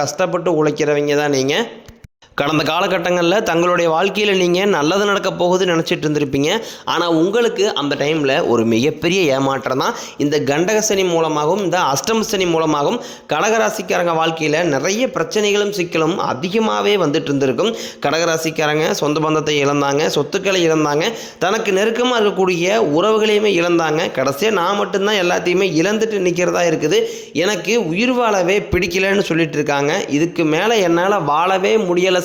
கஷ்டப்பட்டு உழைக்கிறவங்க தான் நீங்கள் கடந்த காலகட்டங்களில் தங்களுடைய வாழ்க்கையில் நீங்கள் நல்லது நடக்க போகுதுன்னு நினச்சிட்டு இருந்திருப்பீங்க. ஆனால் உங்களுக்கு அந்த டைமில் ஒரு மிகப்பெரிய ஏமாற்றம் தான். இந்த கண்டக சனி மூலமாகவும் இந்த அஷ்டம சனி மூலமாகவும் கடகராசிக்காரங்க வாழ்க்கையில் நிறைய பிரச்சனைகளும் சிக்கலும் அதிகமாகவே வந்துட்டு இருந்திருக்கும். கடகராசிக்காரங்க சொந்த பந்தத்தை இழந்தாங்க சொத்துக்களை இழந்தாங்க தனக்கு நெருக்கமாக இருக்கக்கூடிய உறவுகளையுமே இழந்தாங்க. கடைசியாக நான் மட்டும்தான் எல்லாத்தையுமே இழந்துட்டு நிற்கிறதா இருக்குது. எனக்கு உயிர் வாழவே பிடிக்கலன்னு சொல்லிட்டு இருக்காங்க. இதுக்கு மேலே என்னால் வாழவே முடியலை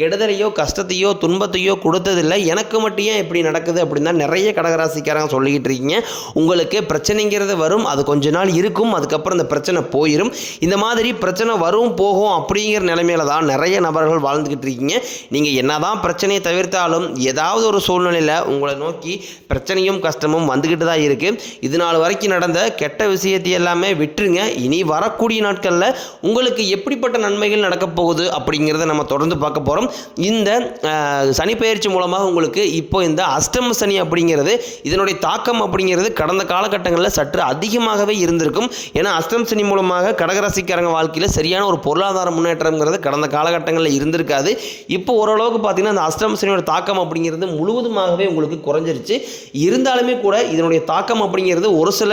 கெடுதலையோ கஷ்டத்தையோ துன்பத்தையோ கொடுத்ததில்லை. எனக்கு மட்டும் ஏன் இப்படி நடக்குது அப்படின்னு தான் நிறைய கடகராசிக்காரங்க சொல்லிக்கிட்டு இருக்கீங்க. உங்களுக்கு பிரச்சனைங்கிறது வரும் அது கொஞ்ச நாள் இருக்கும் அதுக்கப்புறம் இந்த பிரச்சனை போயிடும் இந்த மாதிரி பிரச்சனை வரும் போகும் அப்படிங்கிற நிலைமையில தான் நிறைய நபர்கள் வாழ்ந்துக்கிட்டு இருக்கீங்க. நீங்கள் என்னதான் பிரச்சனையை தவிர்த்தாலும் ஏதாவது ஒரு சூழ்நிலையில் உங்களை நோக்கி பிரச்சனையும் கஷ்டமும் வந்துக்கிட்டு தான் இருக்குது இது நாள் வரைக்கும் நடந்த கெட்ட விஷயத்தை எல்லாமே விட்டுருங்க. இனி வரக்கூடிய நாட்களில் உங்களுக்கு எப்படிப்பட்ட நன்மைகள் நடக்கப் போகுது அப்படிங்கிறத நம்ம தொடர்ந்து பார்க்க போகிறோம் இந்த சனி பயிற்சி மூலமாக உங்களுக்கு இப்போ இந்த அஷ்டம சனி அப்படிங்கிறது இதனுடைய தாக்கம் அப்படிங்கிறது கடந்த காலகட்டங்களில் சற்று அதிகமாகவே இருந்திருக்கும். ஏன்னா அஷ்டம சனி மூலமாக கடகராசிக்காரங்க வாழ்க்கையில் சரியான ஒரு பொருளாதார முன்னேற்றம்ங்கிறது கடந்த காலகட்டங்களில் இருந்திருக்காது. இப்போ ஓரளவுக்கு பார்த்தீங்கன்னா அந்த அஷ்டம சனியோட தாக்கம் அப்படிங்கிறது முழுவதுமாகவே உங்களுக்கு குறைஞ்சிருச்சு. இருந்தாலுமே கூட இதனுடைய தாக்கம் அப்படிங்கிறது ஒரு சில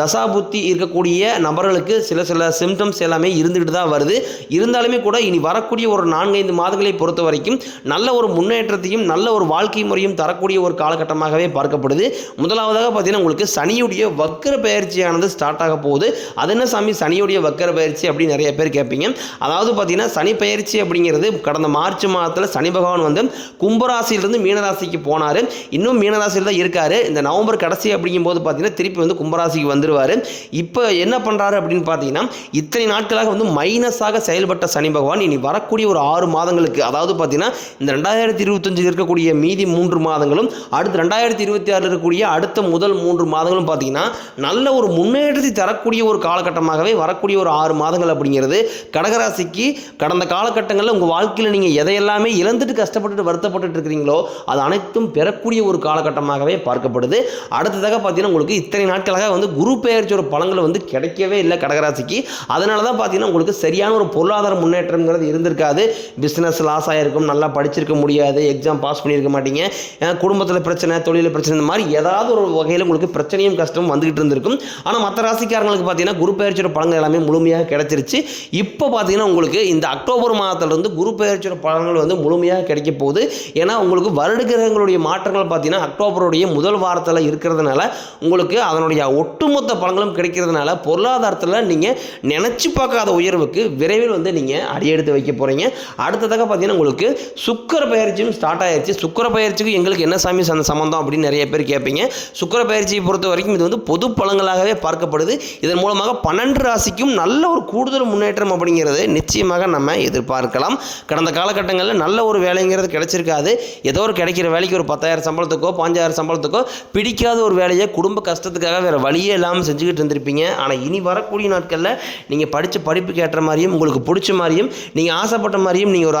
தசாபுத்தி இருக்கக்கூடிய நபர்களுக்கு சில சில சிம்டம்ஸ் எல்லாமே இருந்துகிட்டு தான் வருது. இருந்தாலுமே கூட இனி வரக்கூடிய ஒரு நான்கைந்து மாதம் மாதங்களை பொறுத்த வரைக்கும் நல்ல ஒரு முன்னேற்றத்தையும் நல்ல ஒரு வாழ்க்கை முறையும் தரக்கூடிய ஒரு காலகட்டமாகவே பார்க்கப்படுது. முதலாவதாக பார்த்தீங்கன்னா உங்களுக்கு சனியுடைய வக்கர பயிற்சியானது ஸ்டார்ட் ஆக போகுது. அது என்ன சாமி? சனியுடைய வக்கர பயிற்சி அப்படின்னு நிறைய பேர் கேட்பீங்க. அதாவது பார்த்தீங்கன்னா சனி பயிற்சி அப்படிங்கிறது கடந்த மார்ச் மாதத்தில் சனி பகவான் வந்து கும்பராசியிலிருந்து மீனராசிக்கு போனார். இன்னும் மீனராசியில் தான் இருக்கார். இந்த நவம்பர் கடைசி அப்படிங்கும்போது பார்த்தீங்கன்னா திருப்பி வந்து கும்பராசிக்கு வந்துடுவார் இப்போ என்ன பண்ணுறாரு அப்படின்னு பார்த்தீங்கன்னா இத்தனை நாட்களாக வந்து மைனஸாக செயல்பட்ட சனி பகவான் இனி வரக்கூடிய ஒரு ஆறு மாதங்களுக்கு அதாவது பார்த்தீங்கன்னா இந்த ரெண்டாயிரத்தி இருபத்தஞ்சில் இருக்கக்கூடிய மீதி மூன்று மாதங்களும் அடுத்து ரெண்டாயிரத்தி இருபத்தி ஆறில் இருக்கக்கூடிய அடுத்த முதல் மூன்று மாதங்களும் பார்த்தீங்கன்னா நல்ல ஒரு முன்னேற்றத்தை தரக்கூடிய ஒரு காலகட்டமாகவே வரக்கூடிய ஒரு ஆறு மாதங்கள் அப்படிங்கிறது கடகராசிக்கு கடந்த காலகட்டங்களில் உங்கள் வாழ்க்கையில் நீங்கள் எதையெல்லாமே இழந்துட்டு கஷ்டப்பட்டுட்டு வருத்தப்பட்டுட்டு இருக்கிறீங்களோ அது அனைத்தும் பெறக்கூடிய ஒரு காலகட்டமாகவே பார்க்கப்படுது. அடுத்ததாக பார்த்தீங்கன்னா உங்களுக்கு இத்தனை நாட்களாக வந்து குரு பெயர்ச்சியோட பழங்கள் வந்து கிடைக்கவே இல்லை கடகராசிக்கு. அதனால தான் பார்த்தீங்கன்னா உங்களுக்கு சரியான ஒரு பொருளாதார முன்னேற்றம்ங்கிறது இருந்திருக்காது. பிஸ்னஸ் பிஸ்னஸ் லாஸ் ஆகிருக்கும் நல்லா படிச்சிருக்க முடியாது எக்ஸாம் பாஸ் பண்ணியிருக்க மாட்டீங்க. குடும்பத்தில் பிரச்சனை தொழிலில் பிரச்சனை இந்த மாதிரி ஏதாவது ஒரு வகையில் உங்களுக்கு பிரச்சனையும் கஷ்டமும் வந்துகிட்டு இருந்திருக்கும். ஆனால் மற்ற ராசிக்காரங்களுக்கு பார்த்தீங்கன்னா குரு பயிற்சியோட பலன்கள் எல்லாமே முழுமையாக கிடைச்சிருச்சு. இப்போ பார்த்தீங்கன்னா உங்களுக்கு இந்த அக்டோபர் மாதத்துலேருந்து குரு பயிற்சியோட பலன்கள் வந்து முழுமையாக கிடைக்க போகுது. ஏன்னா உங்களுக்கு வருட கிரகங்களுடைய மாற்றங்கள் பார்த்தீங்கன்னா அக்டோபருடைய முதல் வாரத்தில் இருக்கிறதுனால உங்களுக்கு அதனுடைய ஒட்டுமொத்த பலன்களும் கிடைக்கிறதுனால பொருளாதாரத்தில் நீங்கள் நினச்சி பார்க்காத உயர்வுக்கு விரைவில் வந்து நீங்கள் அடியெடுத்து வைக்க போகிறீங்க அடுத்ததாக பார்த்தீங்கன்னா உங்களுக்கு சுக்கர பயிற்சியும் ஸ்டார்ட் ஆயிடுச்சு சுக்கர பயிற்சிக்கு எங்களுக்கு என்ன சாமி சந்த சம்மந்தம் அப்படின்னு நிறைய பேர் கேட்பீங்க. சுக்கர பயிற்சியை பொறுத்த வரைக்கும் இது வந்து பொது பழங்களாகவே பார்க்கப்படுது. இதன் மூலமாக பன்னெண்டு ராசிக்கும் நல்ல ஒரு கூடுதல் முன்னேற்றம் அப்படிங்கிறது நிச்சயமாக நம்ம எதிர்பார்க்கலாம். கடந்த காலகட்டங்களில் நல்ல ஒரு வேலைங்கிறது கிடைச்சிருக்காது. ஏதோ ஒரு கிடைக்கிற வேலைக்கு ஒரு பத்தாயிரம் சம்பளத்துக்கோ பாஞ்சாயிரம் சம்பளத்துக்கோ பிடிக்காத ஒரு வேலையை குடும்ப கஷ்டத்துக்காக வேறு வழியே இல்லாமல் செஞ்சுக்கிட்டு இருந்திருப்பீங்க. ஆனால் இனி வரக்கூடிய நாட்களில் நீங்கள் படித்த படிப்புக்கு ஏற்ற மாதிரியும் உங்களுக்கு பிடிச்ச மாதிரியும் நீங்கள் ஆசைப்பட்ட மாதிரியும் நீங்கள் ஒரு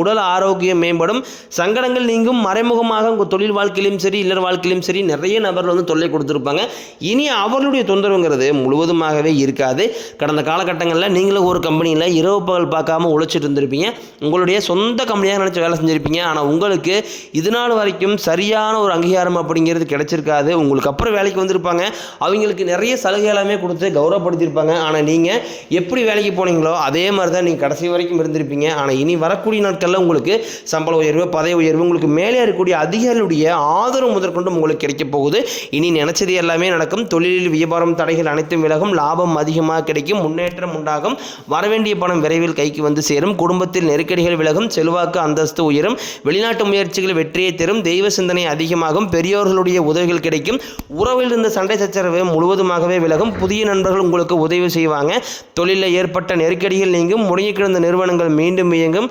உடல் ஆரோக்கியம் மேம்படும். சங்கடங்கள் நீங்கும். மறைமுகமாக உங்கள் தொழில் வாழ்க்கையிலும் சரி இல்லற வாழ்க்கையிலும் சரி நிறைய நபர்கள் வந்து தொல்லை கொடுத்துருப்பாங்க. இனி அவர்களுடைய தொந்தரவுங்கிறது முழுவதுமாகவே இருக்காது. கடந்த காலகட்டங்களில் நீங்களும் ஒரு கம்பெனியில் இரவு பகல் பார்க்காம உழைச்சிட்டு இருந்திருப்பீங்க. உங்களுடைய சொந்த கம்பெனியாக நினச்சி வேலை செஞ்சுருப்பீங்க. ஆனால் உங்களுக்கு இது நாள் வரைக்கும் சரியான ஒரு அங்கீகாரம் அப்படிங்கிறது கிடைச்சிருக்காது. உங்களுக்கு அப்புறம் வேலைக்கு வந்திருப்பாங்க. அவங்களுக்கு நிறைய சலுகை எல்லாமே கொடுத்து கௌரவப்படுத்தியிருப்பாங்க. ஆனால் நீங்கள் எப்படி வேலைக்கு போனீங்களோ அதே மாதிரி தான் நீங்கள் கடைசி வரைக்கும் இருந்திருப்பீங்க. ஆனால் இனி வரக்கூடிய நாட்களில் உங்களுக்கு சம்பள உயர்வு பதவி உயர்வு உங்களுக்கு மேலே இருக்கக்கூடிய அதிகாரிகளுடைய ஆதரவு முதற்கொண்டு உங்களுக்கு கிடைக்கப் போகுது. இனி நினைச்சது எல்லாமே நடக்கும். தொழிலில் வியாபாரம் தடைகள் அனைத்தும் விலகும். லாபம் அதிகமாக கிடைக்கும். முன்னேற்றம் உண்டாகும். வரவேண்டிய பணம் விரைவில் கைக்கு வந்து சேரும். குடும்பத்தில் நெருக்கடிகள் விலகும். செல்வாக்கு அந்தஸ்து உயரும். வெளிநாட்டு முயற்சிகள் வெற்றியை தரும். தெய்வ சிந்தனை அதிகமாகும். பெரியோர்களுடைய உதவிகள் கிடைக்கும். உறவில் இருந்த சண்டை சச்சரவு முழுவதுமாகவே விலகும். புதிய நண்பர்கள் உங்களுக்கு உதவி செய்வாங்க. தொழிலில் ஏற்பட்ட நெருக்கடிகள் நீங்கும். முடங்கி கிடந்த நிறுவனங்கள் மீண்டும் இயங்கும்.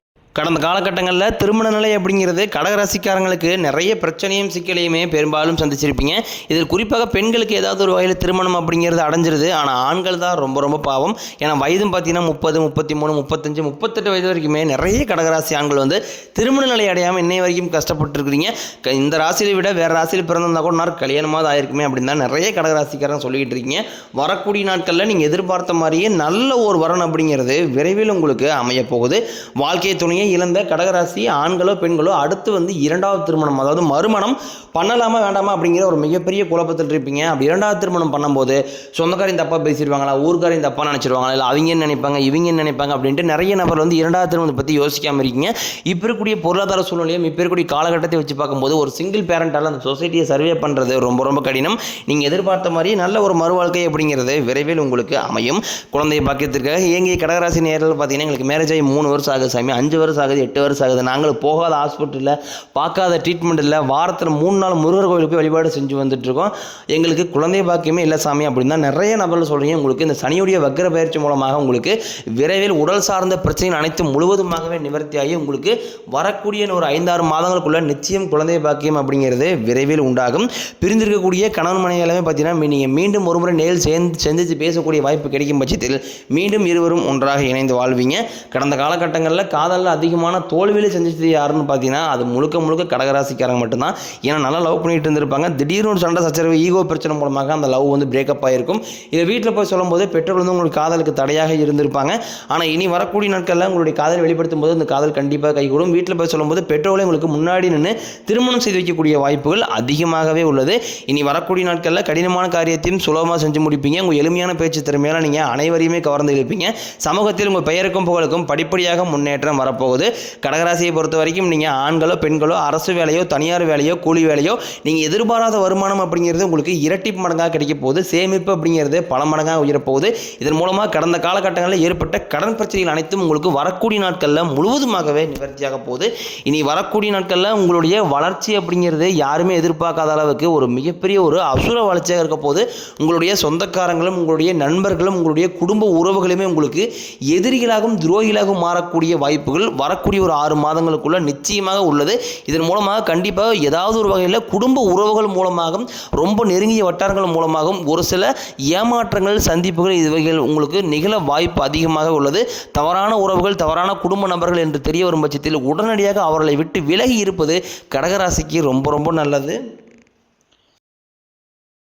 கடந்த காலகட்டங்களில் திருமண நிலை அப்படிங்கிறது கடகராசிக்காரங்களுக்கு நிறைய பிரச்சனையும் சிக்கலையுமே பெரும்பாலும் சந்திச்சிருப்பீங்க. இதில் குறிப்பாக பெண்களுக்கு ஏதாவது ஒரு வகையில் திருமணம் அப்படிங்கிறது அடைஞ்சிருது. ஆனால் ஆண்கள் தான் ரொம்ப ரொம்ப பாவம். ஏன்னா வயதும் பார்த்தீங்கன்னா முப்பது முப்பத்தி மூணு முப்பத்தஞ்சு முப்பத்தெட்டு வயது வரைக்குமே நிறைய கடகராசி ஆண்கள் வந்து திருமண நிலை அடையாமல் இன்னை வரைக்கும் கஷ்டப்பட்டுருக்கிறீங்க. இந்த ராசியை விட வேறு ராசியில் பிறந்திருந்தா கூட நான் கல்யாணமாக ஆயிருக்குமே அப்படின்னு தான் நிறைய கடகராசிக்காரன் சொல்லிக்கிட்டு இருக்கீங்க. வரக்கூடிய நாட்களில் நீங்கள் எதிர்பார்த்த மாதிரியே நல்ல ஒரு வரன் அப்படிங்கிறது விரைவில் உங்களுக்கு அமைய போகுது வாழ்க்கை துணையை இழந்த கடகராசி ஆண்களோ பெண்களோ அடுத்து வந்து இரண்டாவது திருமணம் அதாவது மறுமணம் பண்ணலாமா வேண்டாமா அப்படிங்கிற ஒரு மிகப்பெரிய குழப்பத்தில் இருப்பீங்க. அப்படி இரண்டாவது திருமணம் பண்ணும்போது சொந்தக்காரையும் தப்பாக பேசிடுவாங்களா ஊர்க்காரையும் தப்பாக நினச்சிருவாங்களா இல்லை அவங்க என்ன நினைப்பாங்க இவங்க என்ன நினைப்பாங்க அப்படின்ட்டு நிறைய நபர் வந்து இரண்டாவது திருமணத்தை பற்றி யோசிக்காமல் இருக்கீங்க. இப்போ இருக்கக்கூடிய பொருளாதார சூழ்நிலையும் இப்போ இருக்கக்கூடிய காலகட்டத்தை வச்சு பார்க்கும்போது ஒரு சிங்கிள் பேரண்டால் அந்த சொசைட்டியை சர்வே பண்ணுறது ரொம்ப ரொம்ப கடினம். நீங்கள் எதிர்பார்த்த மாதிரி நல்ல ஒரு மறுவாழ்க்கை அப்படிங்கிறது விரைவில் உங்களுக்கு அமையும். குழந்தையை பாக்கியத்திற்காக இயங்கிய கடகராசி நேரில் பார்த்தீங்கன்னா எங்களுக்கு மேரேஜ் ஆகி மூணு வருஷம் ஆகுது சாமி. அஞ்சு வருஷம் ஆகுது எட்டு வருஷம் ஆகுது. நாங்கள் போகாத ஹாஸ்பிட்டலில் பார்க்காத ட்ரீட்மெண்ட் இல்லை வாரத்தில் மூணு நாள் முருகர் கோயிலுக்கு போய் வழிபாடு செஞ்சு வந்துட்டுருக்கோம் எங்களுக்கு குழந்தை பாக்கியமே இல்லை சாமி அப்படின்னு தான் நிறைய நபர்கள் சொல்கிறீங்க உங்களுக்கு இந்த சனியுடைய வக்கர பயிற்சி மூலமாக உங்களுக்கு விரைவில் உடல் சார்ந்த பிரச்சனைகள் அனைத்தும் முழுவதுமாகவே நிவர்த்தியாகி உங்களுக்கு வரக்கூடிய ஒரு ஐந்தாறு மாதங்களுக்குள்ள நிச்சயம் குழந்தை பாக்கியம் அப்படிங்கிறது விரைவில் உண்டாகும். பிரிந்திருக்கக்கூடிய கணவன் மனைவி எல்லாமே பார்த்தீங்கன்னா நீங்கள் மீண்டும் ஒரு முறை நேரில் சேர்ந்து சந்தித்து பேசக்கூடிய வாய்ப்பு கிடைக்கும் பட்சத்தில் மீண்டும் இருவரும் ஒன்றாக இணைந்து வாழ்வீங்க. கடந்த காலகட்டங்களில் காதலில் அதிகமான தோல்வியில் செஞ்சது யாருன்னு பார்த்தீங்கன்னா அது முழுக்க முழுக்க கடகராசிக்காரங்க மட்டும்தான். ஏன்னா நல்லா லவ் பண்ணிட்டு இருந்திருப்பாங்க. திடீர்னு ஒரு சண்டை சச்சரவு ஈகோ பிரச்சனை மூலமாக அந்த லவ் வந்து பிரேக்கப் ஆகிருக்கும் இதை வீட்டில் போய் சொல்லும்போது பெற்றோர் வந்து உங்களுக்கு காதலுக்கு தடையாக இருந்திருப்பாங்க. ஆனால் இனி வரக்கூடிய நாட்களில் உங்களுடைய காதல் வெளிப்படுத்தும் போது அந்த காதல் கண்டிப்பாக கைகூடும். வீட்டில் போய் சொல்லும்போது பெற்றோர்களே உங்களுக்கு முன்னாடி நின்று திருமணம் செய்து வைக்கக்கூடிய வாய்ப்புகள் அதிகமாகவே உள்ளது. இனி வரக்கூடிய நாட்களில் கடினமான காரியத்தையும் சுலபமாக செஞ்சு முடிப்பீங்க. உங்கள் எளிமையான பேச்சு திறமையால் நீங்கள் அனைவரையுமே கவர்ந்து இழுப்பீங்க. சமூகத்தில் உங்கள் பெயருக்கும் புகழுக்கும் படிப்படியாக முன்னேற்றம் வரப்போகுது. போகுது கடகராசியை பொறுத்த வரைக்கும் நீங்கள் ஆண்களோ பெண்களோ அரசு வேலையோ தனியார் வேலையோ கூலி வேலையோ நீங்கள் எதிர்பாராத வருமானம் அப்படிங்கிறது உங்களுக்கு இரட்டி மடங்காக கிடைக்க போகுது. சேமிப்பு அப்படிங்கிறது பல மடங்காக உயரப்போகுது இதன் மூலமாக கடந்த காலகட்டங்களில் ஏற்பட்ட கடன் பிரச்சனைகள் அனைத்தும் உங்களுக்கு வரக்கூடிய நாட்களில் முழுவதுமாகவே நிவர்த்தியாக போகுது. இனி வரக்கூடிய நாட்களில் உங்களுடைய வளர்ச்சி அப்படிங்கிறது யாருமே எதிர்பார்க்காத அளவுக்கு ஒரு மிகப்பெரிய ஒரு அசுர வளர்ச்சியாக இருக்க போது உங்களுடைய சொந்தக்காரங்களும் உங்களுடைய நண்பர்களும் உங்களுடைய குடும்ப உறவுகளுமே உங்களுக்கு எதிரிகளாகவும் துரோகிகளாகவும் மாறக்கூடிய வாய்ப்புகள் வரக்கூடிய ஒரு ஆறு மாதங்களுக்குள்ள நிச்சயமாக உள்ளது. இதன் மூலமாக கண்டிப்பாக ஏதாவது ஒரு வகையில் குடும்ப உறவுகள் மூலமாகவும் ரொம்ப நெருங்கிய வட்டாரங்கள் மூலமாகவும் ஒரு சில ஏமாற்றங்கள் சந்திப்புகள் இதுவைகள் உங்களுக்கு நிகழ வாய்ப்பு அதிகமாக உள்ளது. தவறான உறவுகள் தவறான குடும்ப நபர்கள் என்று தெரிய வரும் பட்சத்தில் உடனடியாக அவர்களை விட்டு விலகி இருப்பது கடகராசிக்கு ரொம்ப ரொம்ப நல்லது.